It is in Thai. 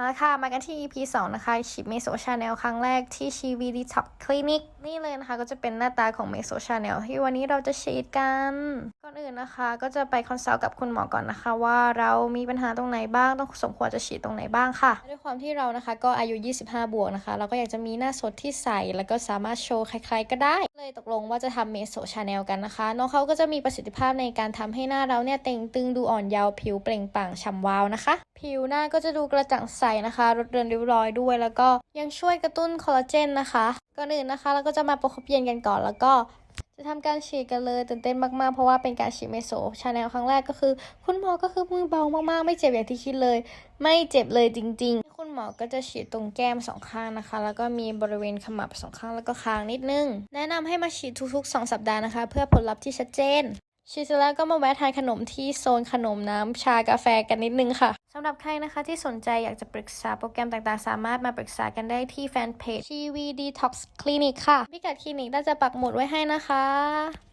มาค่ะมากันที่ EP 2 นะคะชิปเมโซชาแนลครั้งแรกที่ชีวีดีท็อกคลินิกนี่เลยนะคะ ก็จะเป็นหน้าตาของเมโซชาแนลที่วันนี้เราจะฉีดกัน ก่อนอื่นนะคะ ก็จะไปคอนซัลท์กับคุณหมอก่อนนะคะ ว่าเรามีปัญหาตรงไหนบ้างต้องสมควรจะฉีดตรงไหนบ้างค่ะ ด้วยความที่เรานะคะก็อายุ 25 บวกนะคะ เราก็อยากจะมีหน้าสดที่ใสแล้วก็สามารถโชว์ใครๆก็ได้ เลยตกลงว่าจะทำเมโซชาแนลกันนะคะน้องเขาก็จะมีประสิทธิภาพในการทำให้หน้าเราเนี่ยเต่งตึงดูอ่อนเยาว์ผิวเปล่งปลั่งฉ่ำวาวนะคะ ผิวหน้าก็จะดูกระจ่างใสนะคะลดเรือนริ้วรอยด้วย แล้วก็ยังช่วยกระตุ้นคอลลาเจนนะคะก่อนอื่นนะคะเราก็จะมาประคบเย็นกันก่อนแล้วก็จะทำการฉีดกันเลยตื่นเต้นมากๆ เพราะว่าเป็นการฉีดเมโซชาแนลครั้งแรกก็คือ คุณหมอก็คือมือเบามากๆ ไม่เจ็บอย่างที่คิดเลย ไม่เจ็บเลยจริง ๆ คุณหมอก็จะฉีดตรงแก้มสองข้างนะคะ แล้วก็มีบริเวณขมับสองข้างแล้วก็คางนิดนึง แนะนำให้มาฉีดทุกๆ 2 สัปดาห์นะคะ เพื่อผลลัพธ์ที่ชัดเจน ฉีดเสร็จแล้วก็มาแวะทานขนมที่โซนขนมน้ำชากาแฟกันนิดนึงค่ะสำหรับใครนะคะที่สนใจอยากจะปรึกษาโปรแกรมต่างๆ สามารถมาปรึกษากันได้ที่แฟนเพจ c v Detox Clinic ค่ะพิกัดคลินิกน่าจะปักหมุดไว้ให้นะคะ